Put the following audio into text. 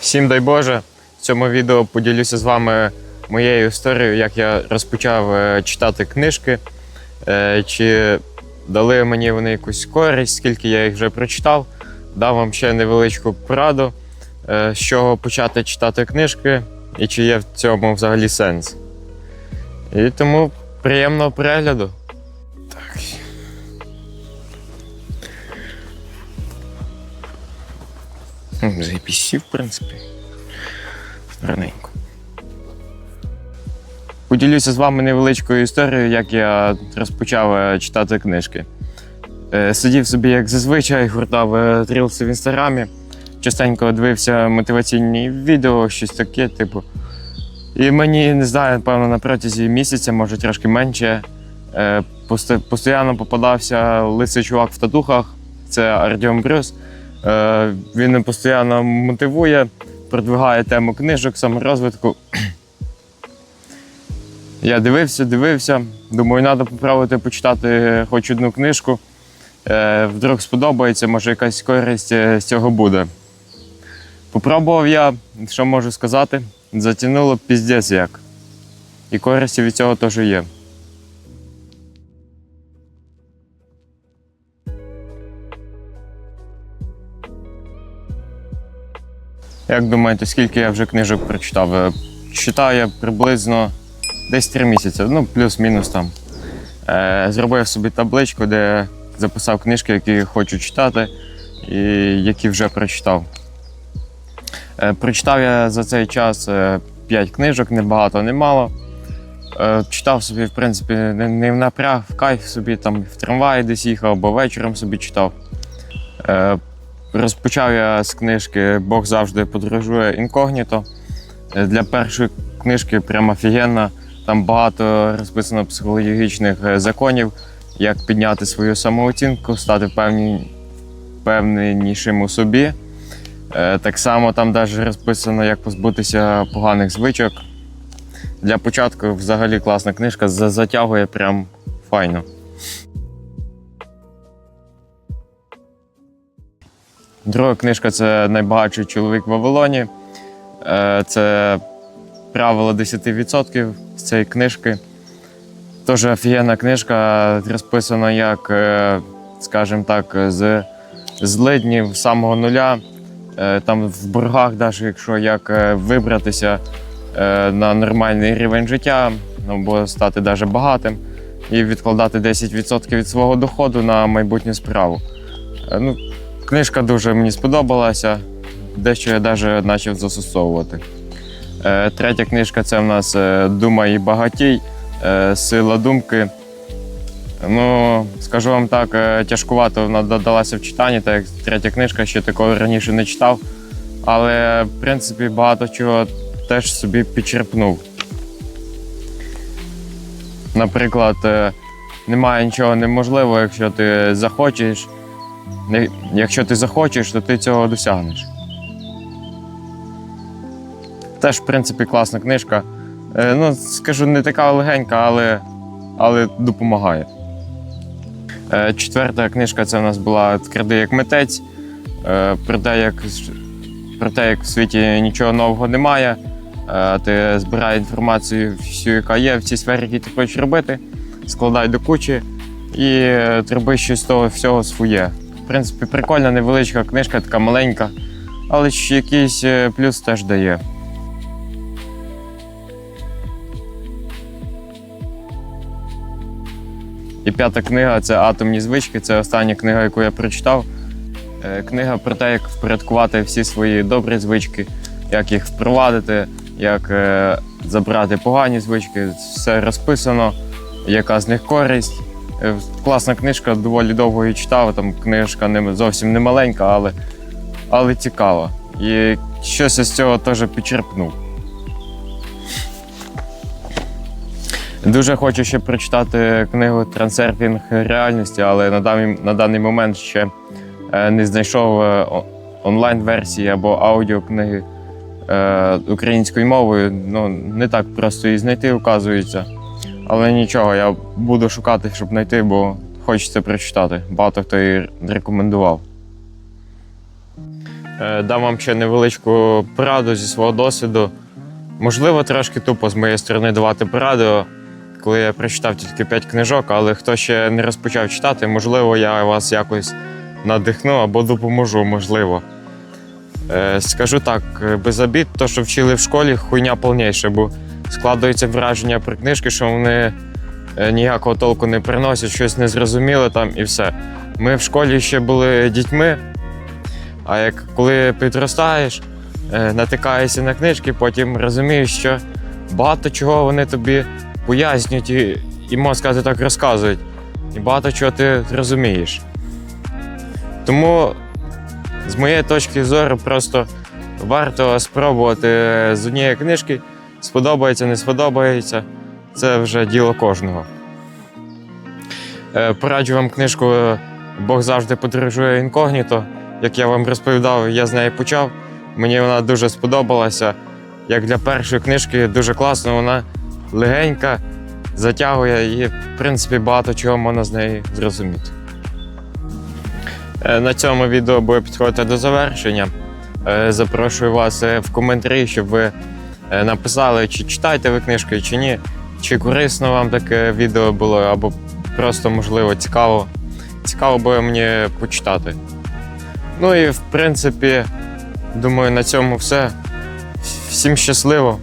Всім дай Боже! В цьому відео поділюся з вами моєю історією, як я розпочав е, читати книжки, е, чи дали мені вони якусь користь, скільки я їх вже прочитав. Дав вам ще невеличку пораду, е, з чого почати читати книжки і чи є в цьому взагалі сенс. І тому приємного перегляду. М, Заєпісів, в принципі. Раненько. Поділюся з вами невеличкою історією, як я розпочав е, читати книжки. Е, Сидів собі, як зазвичай, гуртав е, трілси в інстаграмі, частенько дивився мотиваційні відео, щось таке, типу. І мені, не знаю, напевно, на протязі місяця, може трошки менше, е, постійно попадався лисий чувак в татухах. Це Артем Брюс. Е, Він постійно мотивує, продвигає тему книжок, саморозвитку. Я дивився, дивився. Думаю, треба поправити, почитати хоч одну книжку. Е, Вдруг сподобається, може якась користь е, з цього буде. Попробував я, що можу сказати, затягнуло піздець як. І користі від цього теж є. Як думаєте, скільки я вже книжок прочитав? Е, Читаю я приблизно десь три місяці, ну плюс-мінус там. Е, Зробив собі табличку, де записав книжки, які хочу читати, і які вже прочитав. Е, Прочитав я за цей час 5 книжок, не багато, не мало. Читав собі, в принципі, не в напряг, в кайф собі там в трамваї десь їхав, або вечором собі читав. Розпочав я з книжки Бог завжди подорожує інкогніто. Е, Для першої книжки прямо офігенна. Там багато розписано психологічних е, законів, як підняти свою самооцінку, стати певні, впевненішим у собі. Е, Так само там навіть розписано, як позбутися поганих звичок. Для початку взагалі класна книжка, затягує прям файно. Друга книжка це найбагатший чоловік в Вавилоні. Е, Це правило 10% з цієї книжки. Теж офігенна книжка, розписана як, е, скажімо так, з злиднів самого нуля. Е, Там в боргах, навіть якщо як вибратися на нормальний рівень життя, або стати навіть багатим і відкладати 10% від свого доходу на майбутню справу. Ну, книжка дуже мені сподобалася, дещо я навіть почав застосовувати. Е, Третя книжка це в нас е, Думай і багатій, е, сила думки. Ну, скажу вам так, тяжкувато вона додалася в читанні, так як третя книжка, ще такого раніше не читав. Але, в принципі, багато чого теж собі підчерпнув. Наприклад, немає нічого неможливого, якщо ти захочеш. Якщо ти захочеш, то ти цього досягнеш. Теж, в принципі, класна книжка. Е, ну, скажу, не така легенька, але, але допомагає. Е, четверта книжка це в нас була Кради як митець. Е, про, те, як, про те, як в світі нічого нового немає. Ти збирай інформацію, всю, яка є в цій сфері, які ти хочеш робити, складай до кучі і роби щось з того всього своє. В принципі, прикольна, невеличка книжка, така маленька, але якийсь е, плюс теж дає. І п'ята книга це Атомні звички. Це остання книга, яку я прочитав. Е, Книга про те, як впорядкувати всі свої добрі звички, як їх впровадити, як е, забрати погані звички. Все розписано, яка з них користь. Е, Класна книжка, доволі довго її читав. Там книжка не зовсім не маленька, але, але цікава. І щось з цього теж підчерпнув. Дуже хочу ще прочитати книгу Трансерфінг реальності, але на даний, на даний момент ще е, не знайшов е, онлайн-версії або аудіокниги українською мовою. Ну, не так просто її знайти, оказується. Але нічого, я буду шукати, щоб знайти, бо хочеться прочитати. Багато хто її рекомендував. Е, Дам вам ще невеличку пораду зі свого досвіду. Можливо, трошки тупо з моєї сторони давати пораду, коли я прочитав тільки 5 книжок, але хто ще не розпочав читати, можливо, я вас якось надихну або допоможу, можливо. Е, Скажу так, е, без обід, то, що вчили в школі, хуйня повніша, бо складується враження про книжки, що вони е, ніякого толку не приносять, щось незрозуміле там і все. Ми в школі ще були дітьми, а як коли підростаєш, е, натикаєшся на книжки, потім розумієш, що багато чого вони тобі пояснюють і, і можна сказати, так розказують. І багато чого ти розумієш. Тому, з моєї точки зору, просто варто спробувати з однієї книжки. Сподобається, не сподобається. Це вже діло кожного. Е, Пораджу вам книжку Бог завжди подорожує інкогніто. Як я вам розповідав, я з неї почав. Мені вона дуже сподобалася. Як для першої книжки, дуже класно, вона легенька, затягує і, в принципі, багато чого можна з неї зрозуміти. Е, На цьому відео буде підходити до завершення. Е, Запрошую вас е, в коментарі, щоб ви е, написали, чи читаєте ви книжки, чи ні, чи корисно вам таке відео було, або просто, можливо, цікаво. Цікаво було мені почитати. Ну і в принципі, думаю, на цьому все. Всім щасливо.